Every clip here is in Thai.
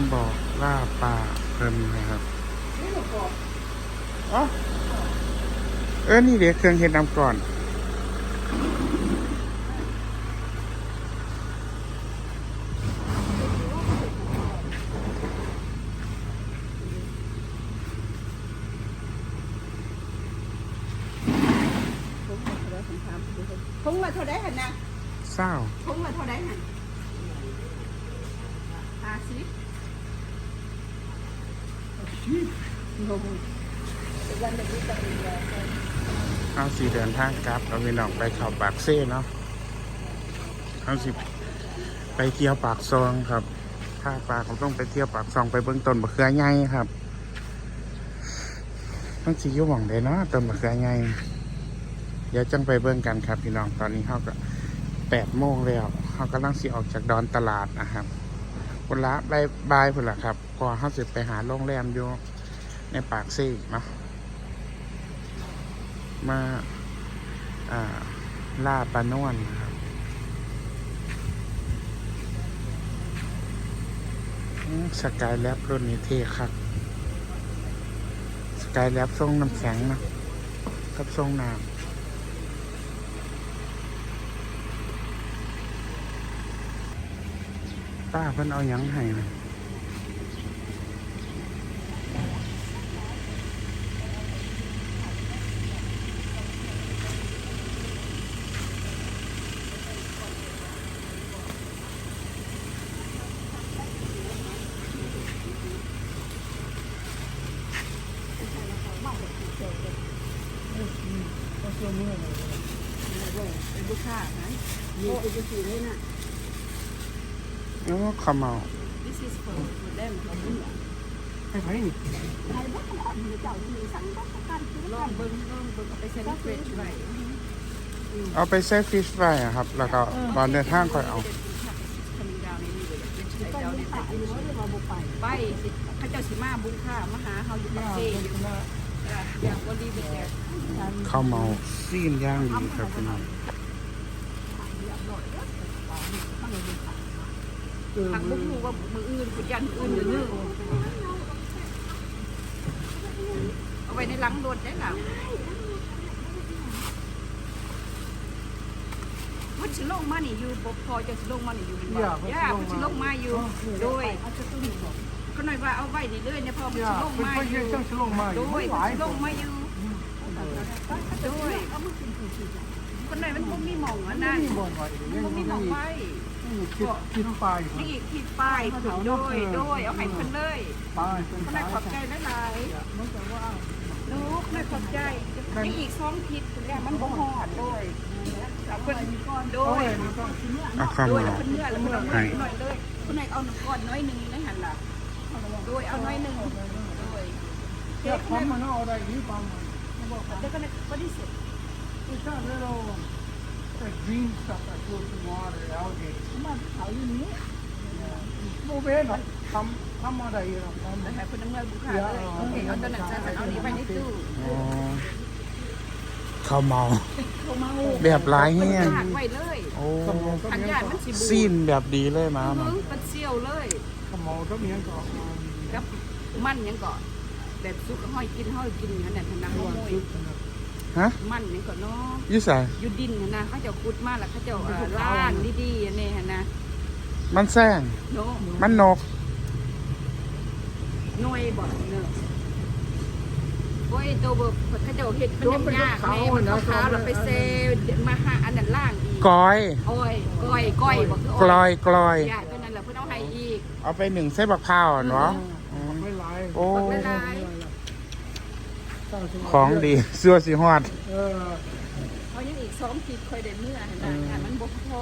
ามบอกล่าป่าเพิ่นนะครับอ๋อเออ นี่เดี๋ยวเครื่องเห็ดน้ำก่อนคงละเท่าไดหันนะเศร้าคงละเท่าไดหันห้าสิบงงวันนี้จะ เอาสีเดินทางกลับเอาไปน้องไปเขับปากเซ่เนาะเอาสิไปเที่ยวปากซองครับถ้าปากผมต้องไปเที่ยวปากซองไปเบื้องต้นบะเขือใหญ่ครับต้องสีอยู่หม่องใดเนาะต้นบะเขือใหญ่เดี๋ยวจังไปเบิ่งกันครับพี่น้องตอนนี้เขาก็แปดโมงแล้วเขากำลังสิออกจากดอนตลาดนะครับ คนละบายบายพุ่นละครับก็เขาสิบไปหาโรงแรมอยู่ในปากซี่เนาะมาอ่าล่าปลานวนนะครับสกายแลบรุ่นนี้เท่ครับสกายแลบทรงน้ำแข็งนะกับทรงน้ำ ป้าเพิ่นเอาหยังให้นะเป็นลูกค้าไหมมีเป็นลูกค้าเลยนะ โอ้ขาวเหมา This is for for them for me ให้ไผนี่ใครบ้างอันนี้เจ้ามีสั่งบ้างกันลองเบิ่งลองเบิ่งเอาไปเซ็นเฟรชไว้เอาไปแซ่ฟิชไว้อะครับ แล้วก็ตอนเดินทางค่อยเอา ไปเจ้าเนี่ยไปสิพระเจ้าสิมาบุญค่ามาหาเฮาอยู่ปักเซ่อยู่อย่างบ่ดีเป็นอย่างข้าวเมาซีนย่างดีครับพี่น้อง เออ ทางบุกรู้ว่ามืออื่นคุณยันอื่นหรือนึงเอาไว้ในหลังรถได้ล่ะมันสิลงมานี่อยู่บ่พอจะสิลงมานี่อยู่เป็นบ่ย่ามันสิลงมาอยู่โดยก็หน่อยว่าเอาไว้นี่เลยเนี่ยพอมันอย่าสิลงเป็นมาไปอเยี่ยยู่มจังสิลงมาอโดยู่ยหลายลงมาอยู่โดยคนไหนมันบ่มีหม่องอันนั้นนี่บ่ไหวมันบ่มีหม่องไว้ คิดคิดไปนี่อีกที่ป้ายเขาโดยโดยเอาให้เพิ่นเลยไปเป็นคนไหนขอบใจหลายๆมันจะว่าลูกไม่ขอบใจนี่อีกสองทิศคุณแม่มันบ่ฮอดโดยเอาเพิ่นโดโอ้ยยมันก็เอาข้าวโดยเมาแล้วเพิ่นเมื่อแล้วมันเอาหน่อยหน่อยเลยคุณนายเอาหนึ่งก้อนน้อยหนึงในหั่นล่ะโดยเอาน้อยหนึงโดยเดี๋ยวทำมันเอาอะไรนี่ปั๊มเดี๋ยวก็ได้บ่ได้เสร็จ It's that little that green stuff that goes in water, algae. มันเขา อยู่นี้โมเบ้หรอทำทำอะไรอะทำแล้วให้เพิ่นเอาเงินบุคคาเลยโอเคเอาตัวนั้นใส่เอานี้ไว้ในตู้อ๋อข้าวเมาเขามาแบบหลายแห้งฝากไว้เลยโอ้อันญาติมันสิบูซีนแบบดีเลยมาเอมันอเป็นเซี่ยวเลยขมอก็มีก็กับมันยังก่อนแบบซุกห้อยกินห้อยกินนั่นแหละพนักขโมย ฮะ มันยังก่อนเนาะอยี่ใส่อยู่ดินน่ะนะเขาจะขุดมาแล้วเขาจะเอ่อล่างดีๆอันนี้หั่นนะมันแซงโนมันนก หน่วยบ่เนอะโอ้ยตัวเบิกเขาจะเห็ดมันยังยากแม่มันขาวๆแล้วไปเซมาหาอันนั้นล่างอีกกอย โอ้ยก้อยก้อยบ่คือกลอยกลอยยากตัวนั้นแหละเพิ่นเอาให้อีกเอาไปหนึ่งเส้นบักพร้าวอะเนาะอืมไม่ลายโอ้ บักหลาย ของดีเสื้อสีฮอด เออ เอายังอีกสองขีดคอยได้เมื่อเห็นไหมงานมันบ่พอ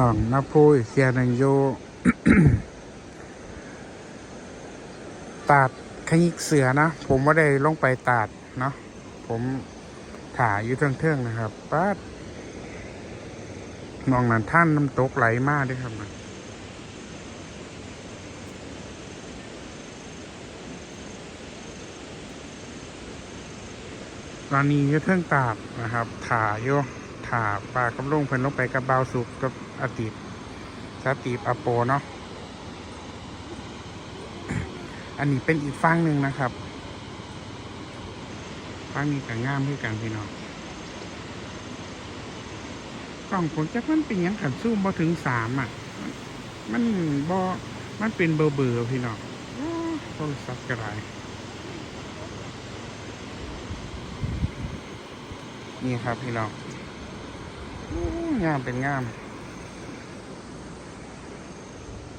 น้องมาพูดเคียหนึงอยู่ตาดขยิกเสือนะ ผมไม่ได้ลงไปตาดเนาะผมถ่ายอยู่เทิงๆนะครับป้าดมองนั้นท่านน้ำตกไหลมากด้วยครับนะตอนนี้อยู่เทิงตาดนะครับถ่ายอยู่ ถาปลากับลุงเพิ่นลงไปกับเบาสุกกับอติบสาติบอโปเนาะอันนี้เป็นอีกฟังหนึ่งนะครับฟังนี้กับง่ามด้วยกันพี่น้องกล่องผมจักมันเป็นยังขันซูมพอถึงสามอะ มันบอมันเป็นเบอร์เบอร์พี่น้องโอ้โทรศัพท์กระไรนี่ครับพี่น้อง งามเป็นงาม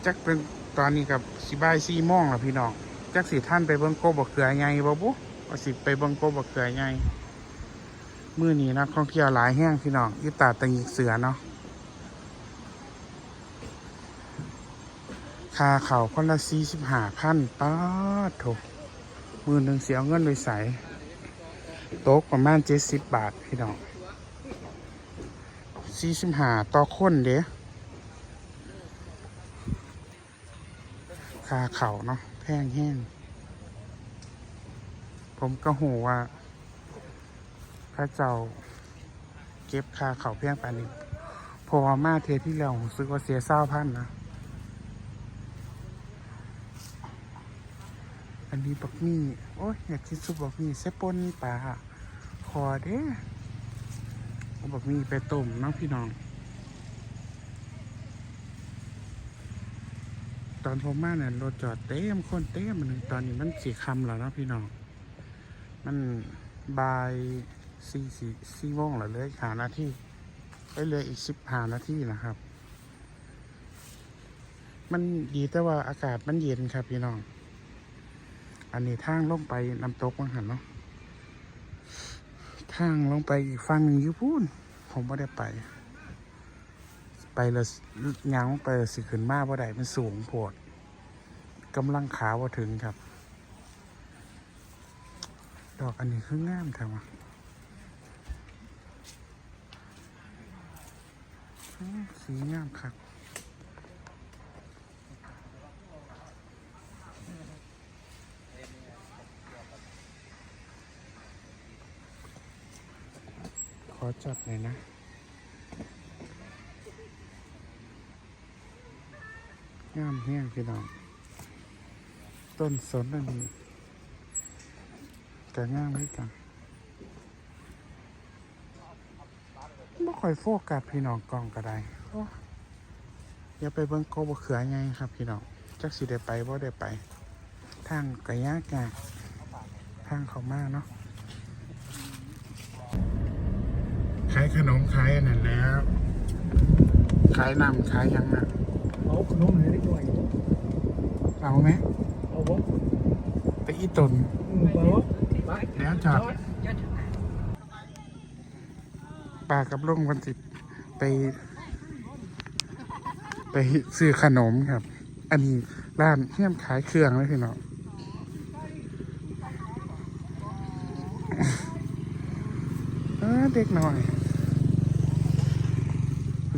จักเป็นตอนนี้กับสิบายซีโมองแล้วพี่น้อง จักสิท่านไปเบิ่งโกบกเกลือไงบ่บุว่าสิไปเบิ่งโกบกเกลือไงมื้อนี้นักท่องเที่ยวหลายแห้งพี่น้องอยุตาตังยิกเสือเนาะคาเข่าคนละสี่สิบห้าพันป้าดโถมือหนึ่งเสียเงินโดยใสโต๊ะประมาณเจ็ดสิบบาทพี่น้อง สี่สิบห้าต่อคนเด้ค่าเข่าเนาะแพงแห้ง ผมก็หูว่า พระเจ้าเก็บค่าเข่าเพียงปานนี้พอมาเทยที่แล้วผมซื้อว่าเสียเศร้าพันนะ อันนี้บักมี่ โอ้ยอยากกินซุปบักมี่เซปนปลาคอเด้ เอาบักมีไปต้มน้องพี่น้อง ตอนผมมาเนี่ยรถจอดเต็มคนเต็มมันตอนนี้มันสีคำแล้วนาะพี่น้อง มันบายสี่สี่สี่โมงแล้วเลยหานาที่ไปเลยอีกสิบหานาที่นะครับ มันดีแต่ว่าอากาศมันเย็นครับพี่น้อง อันนี้ทางลงไปน้ำตกมังหันเนาะ ทางลงไปอีกฝั่งหนึ่งยูพูนผมไม่ได้ไป ไปแล้วยางลงไปสิขึ้นมาบ่ได้มันสูงโพดกำลังขาว่าถึงครับ ดอกอันนี้คืองามแท้วะอื้อสีงามครับ อจับหน่อยนะ งามแห้งพี่น้อง ต้นสนอันนี้ก็งามให้กันไม่ค่อยโฟกัสพี่น้องกล้องก็ได้อย่าไปเบิ่งโกบเขือไงครับพี่น้องจักสิได้ไปบ่ได้ไป ทางก็ยากยากทางเขามาเนาะ ขายขนมขายอันนั้นแล้ว ขายน้ำขายหยังน่ะเอาขนมเลยได้ด้วย เอาไหมเอาบ่ไปอีตนอืมเอาบ่แล้วจอดป้ากับลุงวันสิไป ไปซื้อขนมครับ อันนี้ร้านเฮี้ยมขายเครื่องเลยพี่น้องเออเด็กหน่อย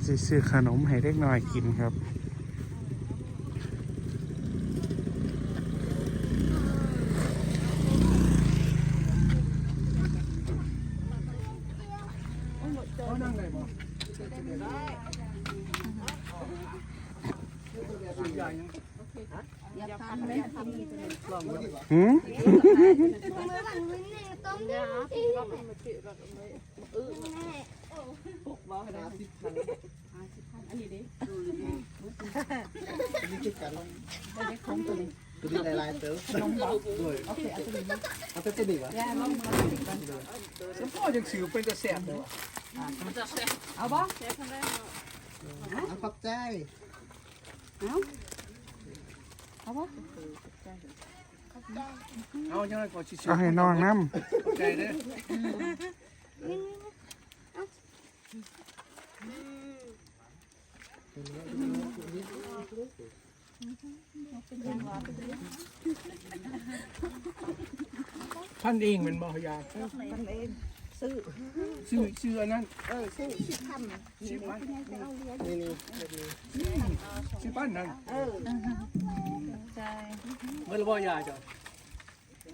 จะซื้อขนมให้เด็กน่อยกินครับ เอานั่งได้บ่ใหญ่ยังหืมตัวนี้หลายๆเติมด้วยโอเคเอาตัวนี้เอาตัวนี้วะสมพ่อจังสิวเป็นกระแสบ่เอาบ่เอาขอบใจเอาจังได๋ก็สิเอาให้น้องน้ใจเด้อ พันเองมันบ่ยามันเองซื้อชื่อชื่ออันนั้นเออซื้อสิบพันน่ะชื่อปั้นนี่นี่แบบนี้ชื่อปั้นนั่นเออเมื่อไรบ่ยาจ้ะมันจะเป็นหนังได้เมื่อไรบ่พอถึงเอาที่มือเนี่ยจะอุ้มบ้านไม่ต้จมบนึงเออหนูวิ่งตบเพิ่มให้มันกันนะ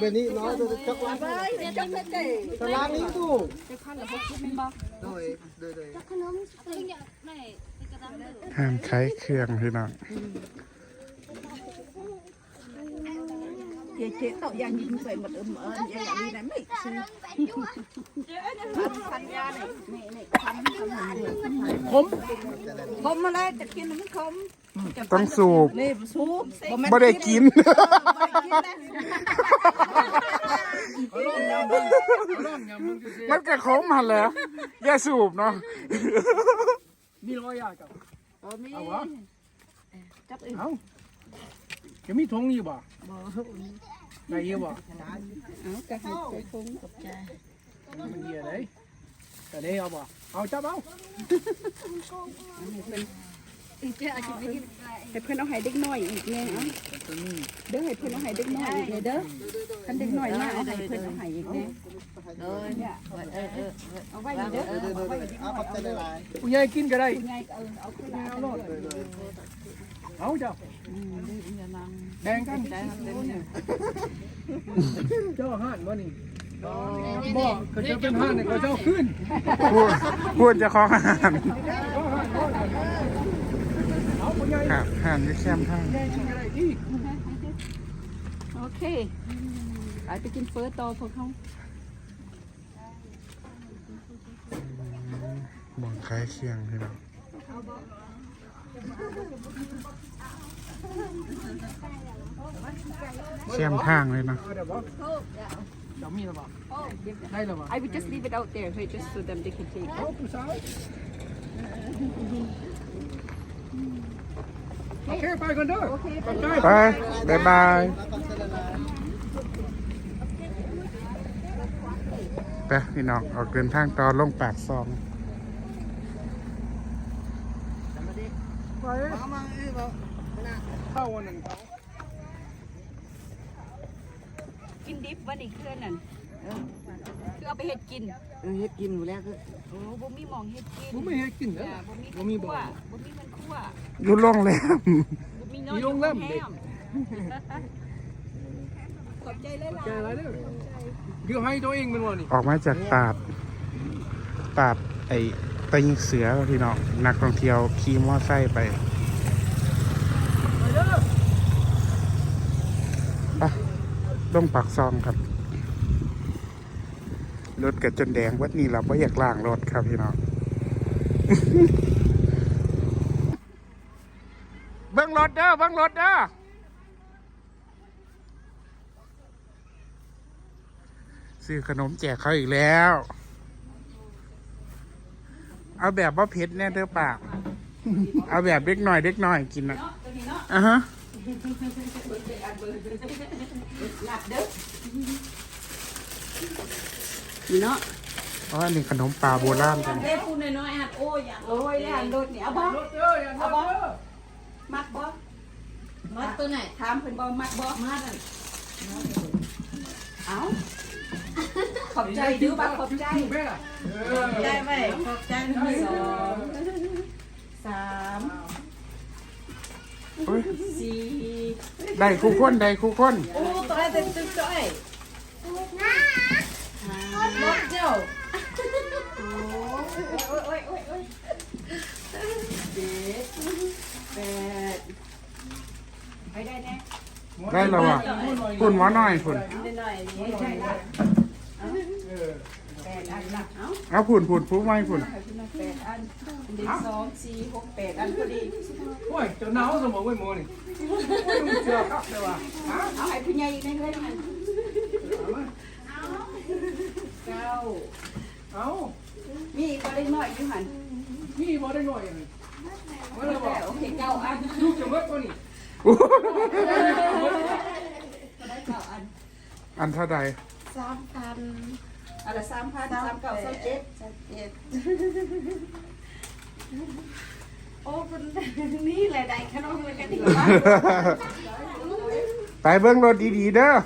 เบนี้น้อยจะจักรวาลจังเลยเด้ตารางนี้ตู้ห้ามใช้เครื่องพี่น้อง นี้นะไม่ซื้อพันยาเนี่ยนี่นี่พันพันหาเลยผมคมมาเลยจะกินมันคมต้องสูบนี่สูบบ่ได้กินเขาล่อมยำมึงเขาล่อมยำมึงจะเสียมันก็ขมหันแหล้วอย่าสูบเนาะมีร้อยยาจ้ะเอามีเอาวะจับเองเอา จะมีทงอยู่บ่ได้เยอะบ่เอากระหับคงกับใจมันเยอะเลยแต่ได้เอาบ่เอาจับเอาให้เพื่อนเอาให้เด็กน้อยอีกเนี่ยเอาเด้อให้เพื่อนเอาให้เด็กน้อยอีกเนี่ยเด้อคันเด็กน้อยมาเอาให้เพื่อนเอาให้อีกเนี่ยเออเนี่ยเออเออเอาไว้นี่เด้อเดี๋ยวเดี๋ยวเดี๋ยวเอาขอบใจหลายผู้ใหญ่กินก็ได้ไงก็เออเอาขึ้นมาเอาโลดเอาเจ้า แบ่งกันเจ้าห้านบ่นี่บ่ก็จะเป็นห้านเนี่ยก็เจ้าขึ้นพูดพูดจะของอาหารเอาผู้ใหญ่ครับอาหารที่แคมป์ท่างแม่กินก็ได้ที่โอเคไปไปกินเฟอร์ต่อพวกเขาบ่งคล้ายเคียงพี่น้อง เคียมทางเลยเนาะเอาเดี๋ยวบ่เจ้ามีแล้วบ่ได้แล้วบ่ I would just leave it out there hey, just so them they can take เอาผู้สาวโอเคไปก่อนเด้อขอบใจไปบายบาย ไปพี่น้อง ออกเดินทางต่อลงปากซองไป เข้าวันนั้นเขากินดิบวันนี้คืออันนั่นคือเอาไปเฮ็ดกินเออเฮ็ดกินอยู่แล้วก็โอ้บ่มีหมองเฮ็ดกินผมไม่ให้กินเด้อจ้ะบ่มีบ่มีคั่บ่วบ่มีมันคั่วอยู่โรงแรมบ่มีน้อยมีโรงแรมแฮเด็กมขอบใจหลายใจอะไรเด้อเดี๋ยวให้ตัวเองเป็นวันนี้ออกมาจากตาดตาดไอ้ติงเสือพี่น้องนักท่องเที่ยวขี่มอไซค์ไปไป ลงปากซองครับรถกัดจนแดงวัดนี้เราไม่อยากล่างรถครับพี่น้องเบิ้งรถเด้อเบิ้งรถเด้อซื้อขนมแจกเขาอีกแล้ว เอาแบบว่าเผ็ดแน่เด้อปาก เอาแบบเด็กหน่อยเด็กหน่อยกินนะอะฮะ นี่เนาะอ๋ออันนี้ขนมปลาโบราณจังเด้พูดน้อยๆหัดโอ้ยโอ้ยหันรถนี่เอาบ่รถเด้ออย่าเอาบ่มักบ่มัดตัวไหนถามเพิ่นบ่มักบ่มัดอะเอ้าขอบใจดื้อบ่ขอบใจแม่ล่ะได้ไหมขอบใจหนึ่งสองสาม เฮ้ยสี่ได้คู่คนได้คู่คนโอ้ตัวไอ้เต็มตัวไอ้รถเจ้าโอ้ยโอ้ยโอ้ยโอ้ยเจ็ดแปดไปได้แน่ได้แล้วอะคุณหมอหน่อยคุณหน่อยๆนี่ใช่ละเออ แปดอันละเอ้าเอาคุณคุณผู้ไม่คุณให้พี่น้องแปดอันหนึ่งสองสี่หกแปดอันพอดีโอ้ยเจ้าหนาวสมองไว้หมอนี่เชื่อครับเด้อว่าฮะเอาให้พี่ใหญ่อีกได้เลยมันเก้าเอ้ามีก็ได้น้อยอยู่หันมีบ่ได้หน่อยเลยมาเลยบแต่อกโอเคเก้าอันลูกจะเบิดตัวนี้ก็ได้เก้าอัน อันเท่าใดสามพัน อันละสามพันสามเก้าสามเจ็ดสามเจ็ดโอ้เป็นนี่แหละได้ขนมเลยกันดีกว่าไปเบิ้งรถดีๆเด้ออะ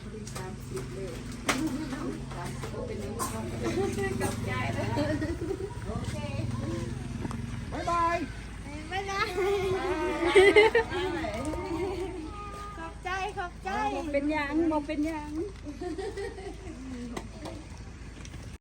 พอดีสามสิบเลยสามสิบก็เป็นหนึ่งสองกับยายแล้วบ๊ายบายไม่ได้ขอบใจ ขอบใจ เป็นหยังบอกเป็นหยังข